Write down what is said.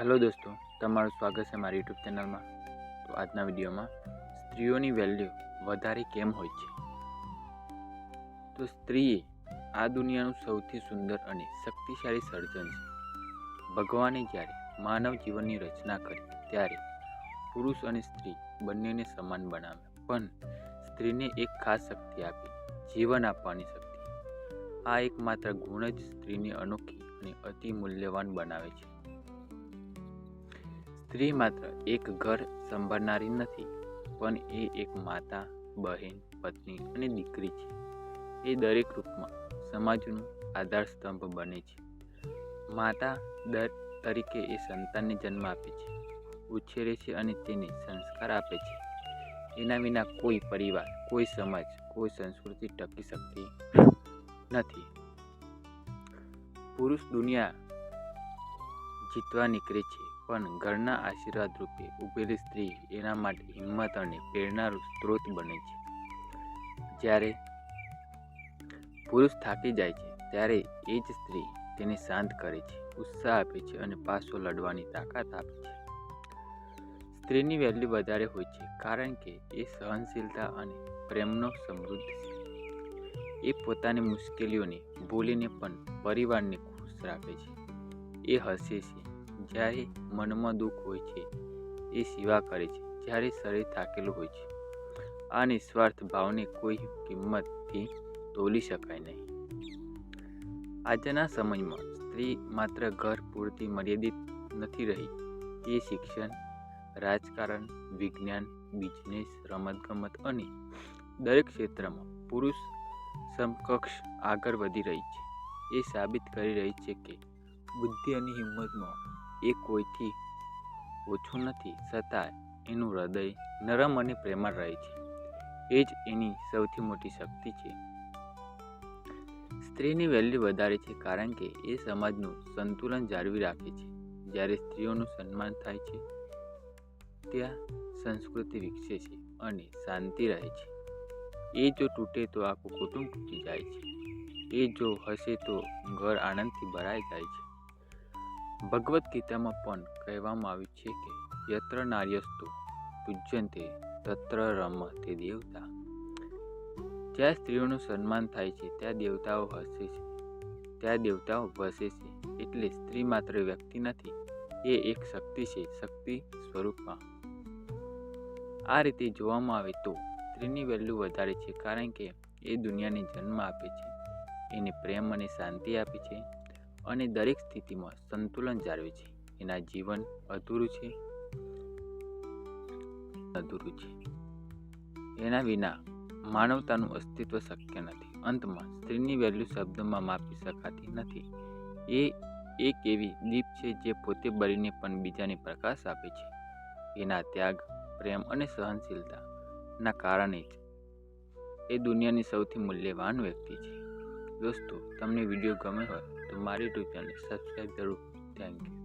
Hello દોસ્તો, તમારું સ્વાગત છે મારી યુટ્યુબ ચેનલમાં તો આજના વિડીયોમાં સ્ત્રીઓની વેલ્યુ વધારે કેમ હોય છે? તો સ્ત્રીએ આ દુનિયાનું સૌથી સુંદર અને શક્તિશાળી સર્જન છે. ભગવાને જ્યારે માનવ જીવનની રચના કરી, ત્યારે પુરુષ અને સ્ત્રી બંનેને સમાન બનાવ્યા. પણ સ્ત્રીને એક ખાસ શક્તિ આપી, જીવન આપવાની શક્તિ. આ એકમાત્ર ગુણ જ સ્ત્રીને અનોખી અને અતિ મૂલ્યવાન બનાવે છે. સ્ત્રી માત્ર એક ઘર સંભાળનારી નથી, પણ એ એક માતા, બહેન, પત્ની અને દીકરી છે. એ દરેક રૂપમાં સમાજનું આધારસ્તંભ બને છે. માતા દર તરીકે એ સંતાનને જન્મ આપે છે, ઉછેરે છે અને તેને સંસ્કાર આપે છે. એના વિના કોઈ પરિવાર, કોઈ સમાજ, કોઈ સંસ્કૃતિ ટકી શકતી નથી. પુરુષ દુનિયા જીતવા નીકળે છે. પણ ઘરના આશીર્વાદ રૂપે ઉભેલી સ્ત્રી એના માટે હિંમત અને પ્રેરણાનું સ્ત્રોત બને છે. જ્યારે પુરુષ થાકી જાય છે, ત્યારે એ જ સ્ત્રી તેને શાંત કરે છે, ઉત્સાહ આપે છે અને પાછો લડવાની તાકાત આપે છે. સ્ત્રીની વેલ્યુ વધારે હોય છે કારણ કે એ સહનશીલતા અને પ્રેમનો સમૃદ્ધ છે. એ પોતાની મુશ્કેલીઓને ભૂલીને પણ પરિવારને ખુશ રાખે છે. એ હસે છે. જ્યારે મનમાં દુઃખ હોય છે, એ સેવા કરે છે. જ્યારે શરીર થાકેલું હોય છે. આ નિસ્વાર્થ ભાવને કોઈ કિંમતથી તોલી શકાય નહીં. આજના સમયમાં સ્ત્રી માત્ર ઘર પૂરતી મર્યાદિત નથી રહી. એ શિક્ષણ, રાજકારણ, વિજ્ઞાન, બિઝનેસ, રમતગમત અને દરેક ક્ષેત્રમાં પુરુષ સમકક્ષ આગળ વધી રહી છે. એ સાબિત કરી રહી છે કે બુદ્ધિ અને હિંમતમાં એ કોઈથી ઓછું નથી છતાં એનું હૃદય નરમ અને પ્રેમાળ રહે છે. એ જ એની સૌથી મોટી શક્તિ છે. સ્ત્રીની વેલ્યુ વધારે છે કારણ કે એ સમાજનું સંતુલન જાળવી રાખે છે. જ્યારે સ્ત્રીઓનું સન્માન થાય છે, ત્યાં સંસ્કૃતિ વિકસે છે અને શાંતિ રહે છે. એ જો તૂટે તો આખું કુટુંબ તૂટી જાય છે. એ જો હશે તો ઘર આનંદથી ભરાઈ જાય છે. ભગવદ્ ગીતામાં પણ કહેવામાં આવ્યું છે કે યત્ર નાર્યસ્તુ પૂજ્યંતે તત્ર રમ તે દેવતા. જ્યાં સ્ત્રીઓનું સન્માન થાય છે, ત્યાં દેવતાઓ હસે છે. ત્યાં દેવતાઓ વસે છે, એટલે સ્ત્રી માત્ર વ્યક્તિ નથી, એ એક શક્તિ છે, શક્તિ સ્વરૂપમાં. આ રીતે જોવામાં આવે તો સ્ત્રીની વેલ્યુ વધારે છે, કારણ કે એ દુનિયાને જન્મ આપે છે. એને પ્રેમ અને શાંતિ આપે છે. અને દરેક સ્થિતિમાં સંતુલન જાળવે છે. એના જીવન અધૂરું છે. અધૂરું છે. એના વિના માનવતાનું અસ્તિત્વ શક્ય નથી. અંતમાં સ્ત્રીની વેલ્યુ શબ્દોમાં માપી શકાતી નથી. એ એક એવી દીપ છે જે પોતે બળીને પણ બીજાને પ્રકાશ આપે છે. એના ત્યાગ, પ્રેમ અને સહનશીલતાના કારણે જ એ દુનિયાની સૌથી મૂલ્યવાન વ્યક્તિ છે. દોસ્તો તમને વીડિયો ગમે હોય તો મારી યુટ્યુબ ચેનલ સબસ્ક્રાઈબ જરૂર. Thank you